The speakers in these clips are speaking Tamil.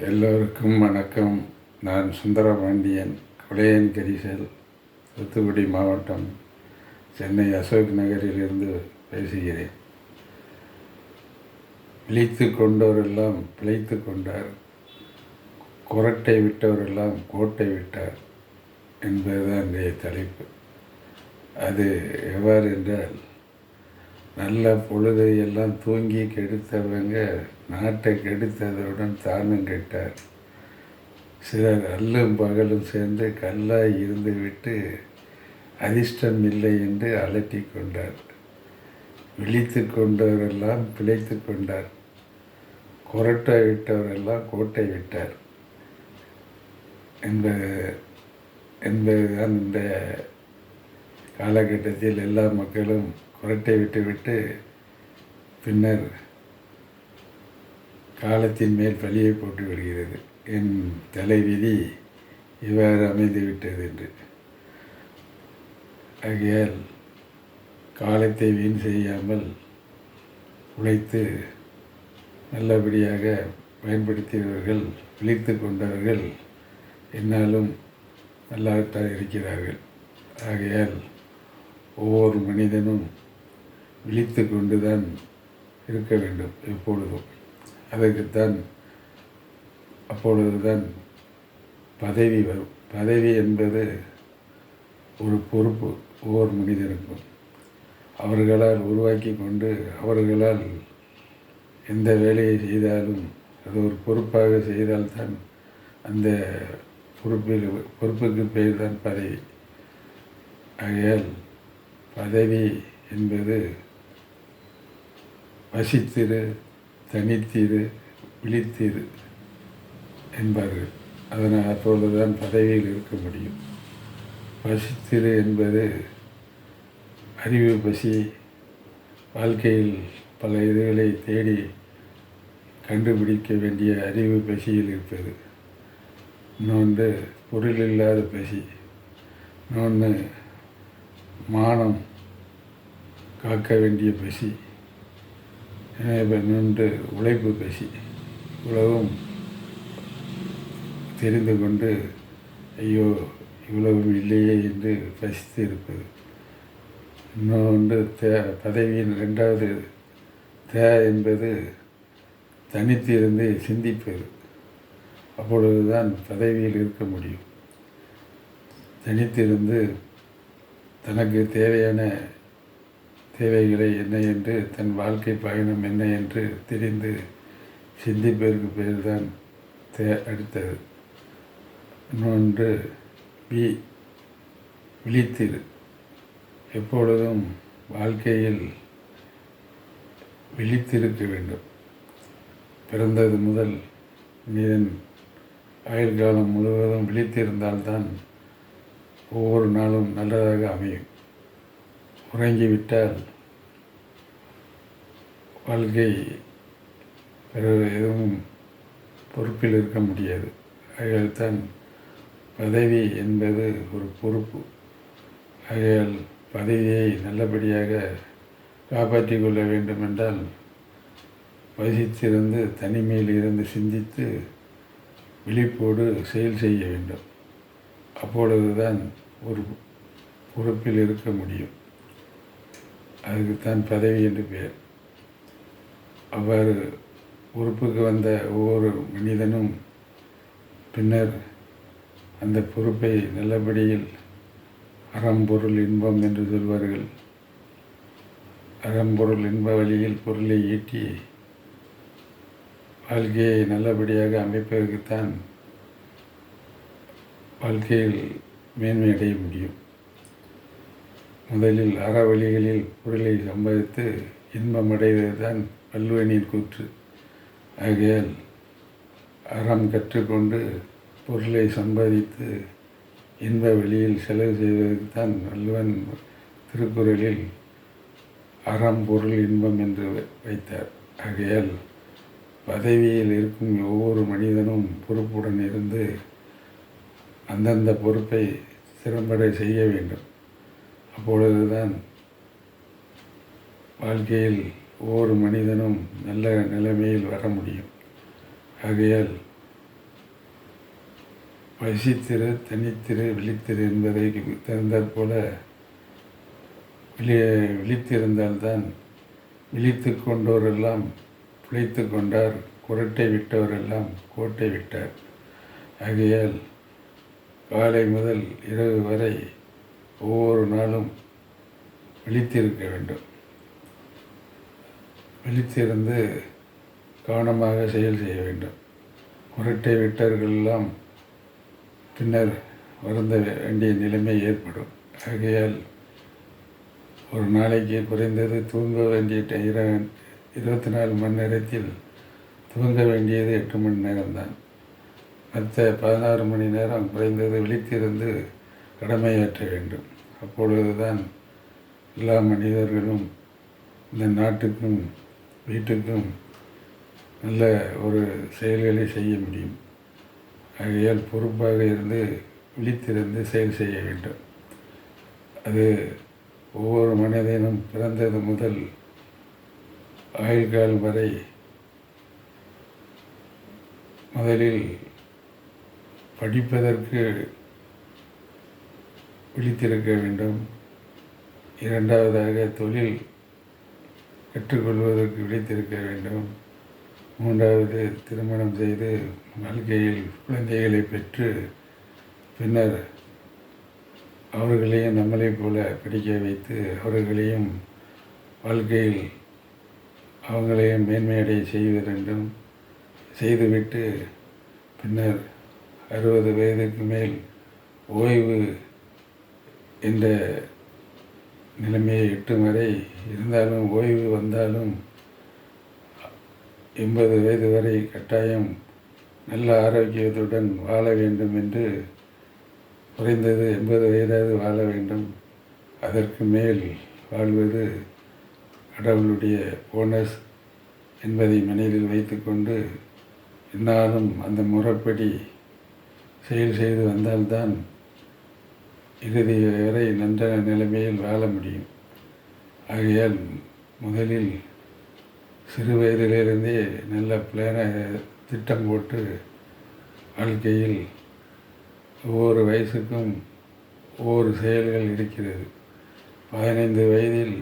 எல்லோருக்கும் வணக்கம். நான் சுந்தரபாண்டியன் கொலையன் கரிசல் தூத்துக்குடி மாவட்டம் சென்னை அசோக் நகரிலிருந்து பேசுகிறேன். பிழைத்து கொண்டவரெல்லாம் பிழைத்து கொண்டார். குரட்டை விட்டவரெல்லாம் கோட்டை விட்டார் என்பதுதான் இன்றைய தலைப்பு. அது எவ்வாறு என்றால் நல்ல பொழுதை எல்லாம் தூங்கி கெடுத்தவங்க நாட்டை கெடுத்ததுடன் தானும் கெட்டார். சிலர் அல்லும் பகலும் சேர்ந்து கல்லாய் இருந்து விட்டு அதிர்ஷ்டம் இல்லை என்று அலட்டி கொண்டார். விழித்து கொண்டவரெல்லாம் பிழைத்து கொண்டார். குரட்டை விட்டவரெல்லாம் கோட்டை விட்டார் என்பது என்பதுதான் இந்த காலகட்டத்தில் எல்லா மக்களும் குரட்டை விட்டுவிட்டு பின்னர் காலத்தின் மேல் பழியை போட்டு விடுகிறது என் தலைவிதி இவ்வாறு அமைந்து விட்டது என்று. ஆகையால் காலத்தை வீண் செய்யாமல் உழைத்து நல்லபடியாக பயன்படுத்தியவர்கள் விழித்து கொண்டவர்கள் என்னாலும் நல்லாத்தான் இருக்கிறார்கள். ஆகையால் ஒவ்வொரு மனிதனும் விழித்து கொண்டு தான் இருக்க வேண்டும் எப்பொழுதும். அதற்குத்தான் அப்பொழுதுதான் பதவி வரும். பதவி என்பது ஒரு பொறுப்பு ஒவ்வொரு மனிதனுக்கும். அவர்களால் உருவாக்கி கொண்டு அவர்களால் எந்த வேலையை செய்தாலும் அது ஒரு பொறுப்பாக செய்தால்தான் அந்த பொறுப்பில் பொறுப்புக்கு பெயர் தான் பதவி. ஆகையால் பதவி என்பது வசித்திரு தனித்திரு விழித்திரு என்பார்கள். அதனால் அப்பொழுதுதான் பதவியில் இருக்க முடியும். வசித்திரு என்பது அறிவு பசி வாழ்க்கையில் பல இதுகளை தேடி கண்டுபிடிக்க வேண்டிய அறிவு பசியில் இருப்பது. இன்னொன்று பொருள் இல்லாத பசி. இன்னொன்று மானம் காக்க வேண்டிய பசி. நின்று உழைப்பு பேசி இவ்வளவும் தெரிந்து கொண்டு ஐயோ இவ்வளவும் இல்லையே என்று பசித்து இருப்பது இன்னொன்று தே பதவியின் ரெண்டாவது தே என்பது தனித்து இருந்து சிந்திப்பது. அப்பொழுதுதான் பதவியில் இருக்க முடியும். தனித்திருந்து தனக்கு தேவையான தேவைகளை என்ன என்று தன் வாழ்க்கை பயணம் என்ன என்று தெரிந்து சிந்திப்பதற்கு பெயர்தான் தே அடுத்தது. இன்னொன்று பி விழித்திரு. எப்பொழுதும் வாழ்க்கையில் விழித்திருக்க வேண்டும். பிறந்தது முதல் மனிதன் ஆயுள் காலம் முழுவதும் விழித்திருந்தால்தான் ஒவ்வொரு நாளும் நல்லதாக அமையும். உறங்கிவிட்டால் வாழ்க்கை பிறகு எதுவும் பொறுப்பில் இருக்க முடியாது. ஆகையால் தான் பதவி என்பது ஒரு பொறுப்பு. ஆகையால் பதவியை நல்லபடியாக காப்பாற்றிக் கொள்ள வேண்டுமென்றால் வசித்திருந்து தனிமையில் இருந்து சிந்தித்து விழிப்போடு செயல் செய்ய வேண்டும். அப்பொழுதுதான் ஒரு பொறுப்பில் இருக்க முடியும். அதுக்குத்தான் பதவி என்று பெயர் அவ்வாறு பொறுப்புக்கு வந்த ஒவ்வொரு மனிதனும் பின்னர் அந்த பொறுப்பை நல்லபடியில் அறம்பொருள் இன்பம் என்று சொல்வார்கள். அறம்பொருள் இன்ப வழியில் பொருளை ஈட்டி வாழ்க்கையை நல்லபடியாக அமைப்பதற்குத்தான் வாழ்க்கையில் மேன்மை அடைய முடியும். முதலில் அற வழிகளில் பொருளை சம்பாதித்து இன்பம் தான் வல்லுவனின் கூற்று. ஆகையால் அறம் கற்றுக்கொண்டு பொருளை சம்பாதித்து இன்ப வழியில் செலவு செய்வதற்கு தான் வள்ளுவன் திருக்குறளில் அறம் பொருள் இன்பம் என்று வைத்தார். ஆகையால் பதவியில் இருக்கும் ஒவ்வொரு மனிதனும் பொறுப்புடன் இருந்து அந்தந்த பொறுப்பை திறம்பட செய்ய வேண்டும். அப்பொழுதுதான் வாழ்க்கையில் ஒவ்வொரு மனிதனும் நல்ல நிலைமையில் வர முடியும். ஆகையால் வசித்திரு தனித்திரு விழித்திரு என்பதை திறந்தால் போல விழி விழித்திருந்தால்தான் விழித்து கொண்டோரெல்லாம் பிழைத்து கொண்டார் குரட்டை விட்டவரெல்லாம் கோட்டை விட்டார். ஆகையால் காலை முதல் இரவு வரை ஒவ்வொரு நாளும் விழித்திருக்க வேண்டும். விழித்திருந்து கவனமாக செயல் செய்ய வேண்டும். முரட்டை விட்டவர்களெல்லாம் பின்னர் வருந்த வேண்டிய நிலைமை ஏற்படும். ஆகையால் ஒரு நாளைக்கு குறைந்தது தூங்க வேண்டிய ட- இர இருபத்தி நாலு மணி நேரத்தில் தூங்க வேண்டியது எட்டு மணி நேரம்தான். மற்ற பதினாறு மணி நேரம் குறைந்தது விழித்திருந்து கடமையாற்ற வேண்டும். அப்பொழுதுதான் எல்லா மனிதர்களும் இந்த நாட்டுக்கும் வீட்டுக்கும் நல்ல ஒரு செயல்களை செய்ய முடியும். ஆகையால் பொறுப்பாக இருந்து விழித்திருந்து செயல் செய்ய வேண்டும். அது ஒவ்வொரு மனிதனும் பிறந்தது முதல் ஆயுட்காலம் வரை முதலில் படிப்பதற்கு விழித்திருக்க வேண்டும். இரண்டாவதாக தொழில் கற்றுக்கொள்வதற்கு விழித்திருக்க வேண்டும். மூன்றாவது திருமணம் செய்து வாழ்க்கையில் குழந்தைகளை பெற்று பின்னர் அவர்களையும் நம்மளைப் போல படிக்க வைத்து அவர்களையும் வாழ்க்கையில் அவங்களையும் மேன்மையடைய செய்ய வேண்டும். செய்துவிட்டு பின்னர் அறுபது வயதுக்கு மேல் ஓய்வு இந்த நிலைமையை எட்டும் வரை இருந்தாலும் ஓய்வு வந்தாலும் எண்பது வயது வரை கட்டாயம் நல்ல ஆரோக்கியத்துடன் வாழ வேண்டும் என்று குறைந்தது எண்பது வயதாவது வாழ வேண்டும். அதற்கு மேல் வாழ்வது கடவுளுடைய போனஸ் என்பதை மனதில் வைத்துக்கொண்டு என்னாலும் அந்த முறைப்படி செயல் செய்து வந்தால்தான் இறுதி வரை நன்ற நிலைமையில் வாழ முடியும். ஆகையால் முதலில் சிறு வயதிலிருந்தே நல்ல பிளான திட்டம் போட்டு வாழ்க்கையில் ஒவ்வொரு வயசுக்கும் ஒவ்வொரு செயல்கள் இருக்கிறது. பதினைந்து வயதில்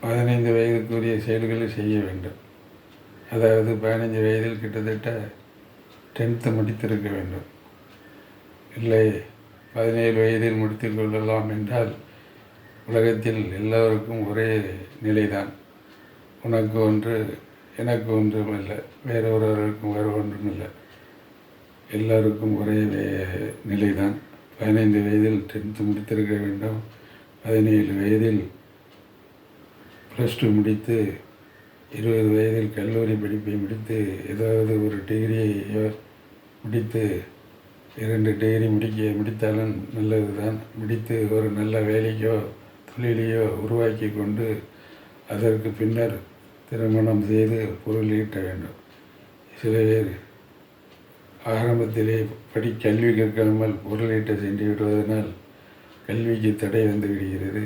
பதினைந்து வயதுக்குரிய செயல்களை செய்ய வேண்டும். அதாவது பதினைஞ்சு வயதில் கிட்டத்தட்ட டென்த்து முடித்திருக்க வேண்டும். இல்லை. பதினேழு வயதில் முடித்து கொள்ளலாம் என்றால் உலகத்தில் எல்லோருக்கும் ஒரே நிலைதான். உனக்கு ஒன்று எனக்கு ஒன்றும் இல்லை. வேறொருவருக்கும் வேறு ஒன்றும் இல்லை. எல்லோருக்கும் ஒரே நிலைதான். பதினைந்து வயதில் டென்த்து முடித்திருக்க வேண்டும். பதினேழு வயதில் ப்ளஸ் டூ முடித்து இருபது வயதில் கல்லூரி படிப்பை முடித்து ஏதாவது ஒரு டிகிரியை முடித்து இரண்டு டிகிரி முடிக்க முடித்தாலும் நல்லது தான் முடித்து ஒரு நல்ல வேலைக்கோ தொழிலையோ உருவாக்கி கொண்டு அதற்கு பின்னர் திருமணம் செய்து பொருள் ஈட்ட வேண்டும். சில பேர் ஆரம்பத்திலே படி கல்வி கற்காமல் பொருளீட்ட சென்று விடுவதனால் கல்விக்கு தடை வந்து விடுகிறது.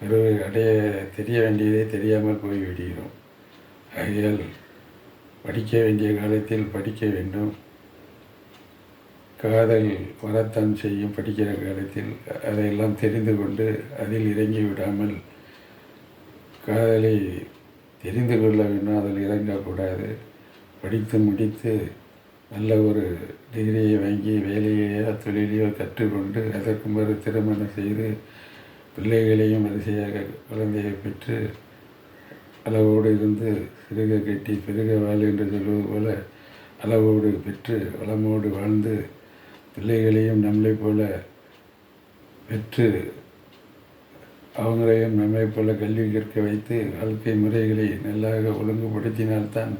பிறகு அடைய தெரிய வேண்டியதே தெரியாமல் போய் விடுகிறோம். ஆகையால் படிக்க வேண்டிய காலத்தில் படிக்க வேண்டும். காதல் வரத்தான் செய்யும் படிக்கிற காலத்தில் அதையெல்லாம் தெரிந்து கொண்டு அதில் இறங்கி விடாமல் காதலை தெரிந்து கொள்ள வேண்டும் அதில் இறங்கக்கூடாது. படித்து முடித்து நல்ல ஒரு டிகிரியை வாங்கி வேலையையோ தொழிலையோ கற்றுக்கொண்டு அதற்கு ஒரு திருமணம் செய்து பிள்ளைகளையும் வரிசையாக குழந்தையை பெற்று அளவோடு இருந்து சிறுக கட்டி பெருக வாழ் என்று சொல்வது போல அளவோடு பெற்று வளமோடு வாழ்ந்து பிள்ளைகளையும் நம்மளைப் போல பெற்று அவங்களையும் நம்மைப் போல கல்வி கற்க வைத்து வாழ்க்கை முறைகளை நல்லாக ஒழுங்குபடுத்தினால்தான்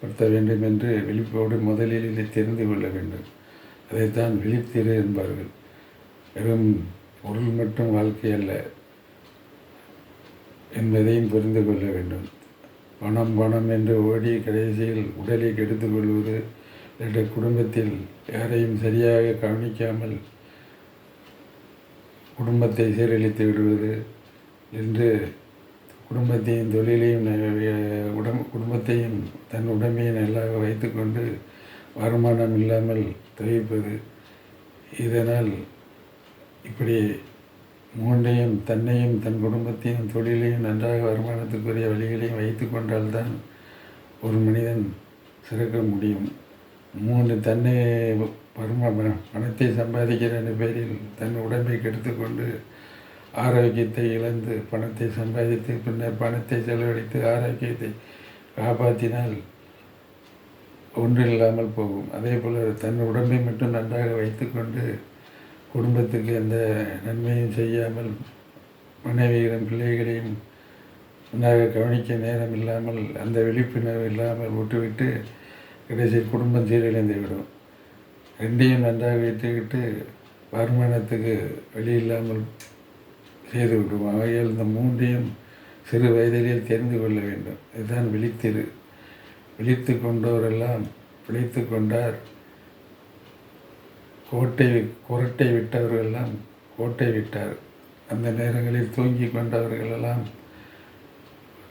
படுத்த வேண்டும் என்று விழிப்போடு முதலில் தெரிந்து கொள்ள வேண்டும். அதைத்தான் விழித்திரு என்பார்கள். வெறும் பொருள் மட்டும் வாழ்க்கை அல்ல என்பதையும் புரிந்து கொள்ள வேண்டும். பணம் பணம் என்று ஓடி கடைசியில் உடலை கெடுத்துக் கொள்வது என்ற குடும்பத்தில் யாரையும் சரியாக கவனிக்காமல் குடும்பத்தை சீரழித்து விடுவது என்று குடும்பத்தையும் தொழிலையும் ந- உடம் குடும்பத்தையும் தன் உடமையை நல்லாக வைத்துக்கொண்டு வருமானம் இல்லாமல் தவிப்பது. இதனால் இப்படி மூன்றையும் தன்னையும் தன் குடும்பத்தையும் தொழிலையும் நன்றாக வருமானத்துக்குரிய வழிகளையும் வைத்து கொண்டால்தான் ஒரு மனிதன் சிறக்க முடியும். மூன்று தன்னை வருமா பணத்தை சம்பாதிக்கிற பேரில் தன் உடம்பை கெடுத்துக்கொண்டு ஆரோக்கியத்தை இழந்து பணத்தை சம்பாதித்து பின்னர் பணத்தை செலவழித்து ஆரோக்கியத்தை காப்பாற்றினால் ஒன்றில்லாமல் போகும். அதே போல் தன் உடம்பை மட்டும் நன்றாக வைத்துக்கொண்டு குடும்பத்துக்கு எந்த நன்மையும் செய்யாமல் மனைவியிடம் பிள்ளைகளையும் நன்றாக கவனிக்க நேரம் இல்லாமல் அந்த விழிப்புணர்வு இல்லாமல் விட்டுவிட்டு கடைசியில் குடும்பம் சீரழிந்து விடும் ரெண்டையும் நன்றாக வைத்துக்கிட்டு வருமானத்துக்கு வழி இல்லாமல் செய்து விடும் அவைகள் இந்த மூன்றையும் சிறு வயதிலே தெரிந்து கொள்ள வேண்டும். இதுதான் விழித்திரு. விழித்து கொண்டோரெல்லாம் பிழைத்து கொண்டார். கோட்டை குரட்டை விட்டவர்களெல்லாம் கோட்டை விட்டார். அந்த நேரங்களில் தூங்கி கொண்டவர்களெல்லாம்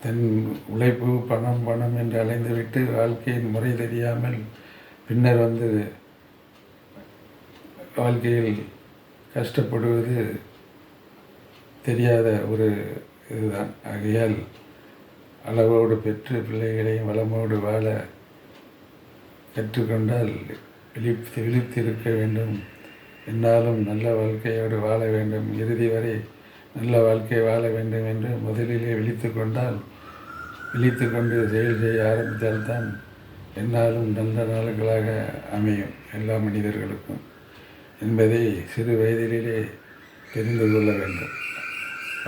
தன் உழைப்பு பணம் பணம் என்று அலைந்துவிட்டு வாழ்க்கையின் முறை தெரியாமல் பின்னர் வந்து வாழ்க்கையில் கஷ்டப்படுவது தெரியாத ஒரு இதுதான். ஆகையால் அளவோடு பெற்று பிள்ளைகளையும் வளமோடு வாழ கற்றுக்கொண்டால் விழித்து விழித்திருக்க வேண்டும். என்னாலும் நல்ல வாழ்க்கையோடு வாழ வேண்டும். இறுதி வரை நல்ல வாழ்க்கை வாழ வேண்டும் என்று முதலிலே விழித்து கொண்டால் விழித்து கொண்டு செயல் செய்ய ஆரம்பித்தால்தான் என்னாலும் நல்ல நாளுகளாக அமையும் எல்லா மனிதர்களுக்கும் என்பதை சிறு வயதிலே தெரிந்து கொள்ள வேண்டும்.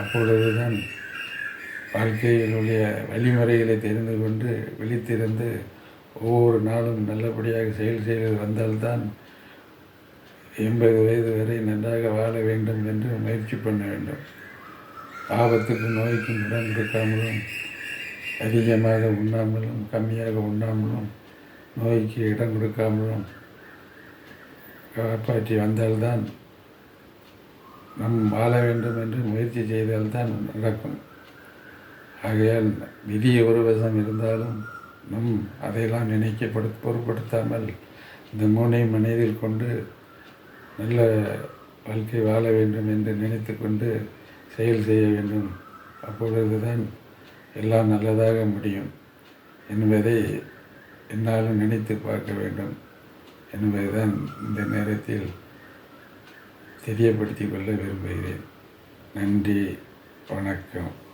அப்பொழுதுதான் வாழ்க்கையினுடைய வழிமுறைகளை தெரிந்து கொண்டு விழித்திருந்து ஒவ்வொரு நாளும் நல்லபடியாக செயல் செய்து வந்தால்தான் எண்பது வயது வரை நன்றாக வாழ வேண்டும் என்று முயற்சி பண்ண வேண்டும். ஆபத்துக்கும் நோய்க்கும் இடம் கொடுக்காமலும் அதிகமாக உண்ணாமலும் கம்மியாக உண்ணாமலும் நோய்க்கு இடம் கொடுக்காமலும் காப்பாற்றி வந்தால்தான் நம் வாழ வேண்டும் என்று முயற்சி செய்தால்தான் நடக்கும். ஆகையால் விதி ஒரு வசம் இருந்தாலும் நம் அதையெல்லாம் நினைக்கப்படு பொருட்படுத்தாமல் இந்த மூனை மனதில் கொண்டு நல்ல வாழ்க்கை வாழ வேண்டும் என்று நினைத்து கொண்டு செயல் செய்ய வேண்டும். அப்பொழுதுதான் எல்லாம் நல்லதாக முடியும் என்பதை என்னாலும் நினைத்து பார்க்க வேண்டும் என்பதுதான் இந்த நேரத்தில் தெரியப்படுத்திக் கொள்ள விரும்புகிறேன். நன்றி வணக்கம்.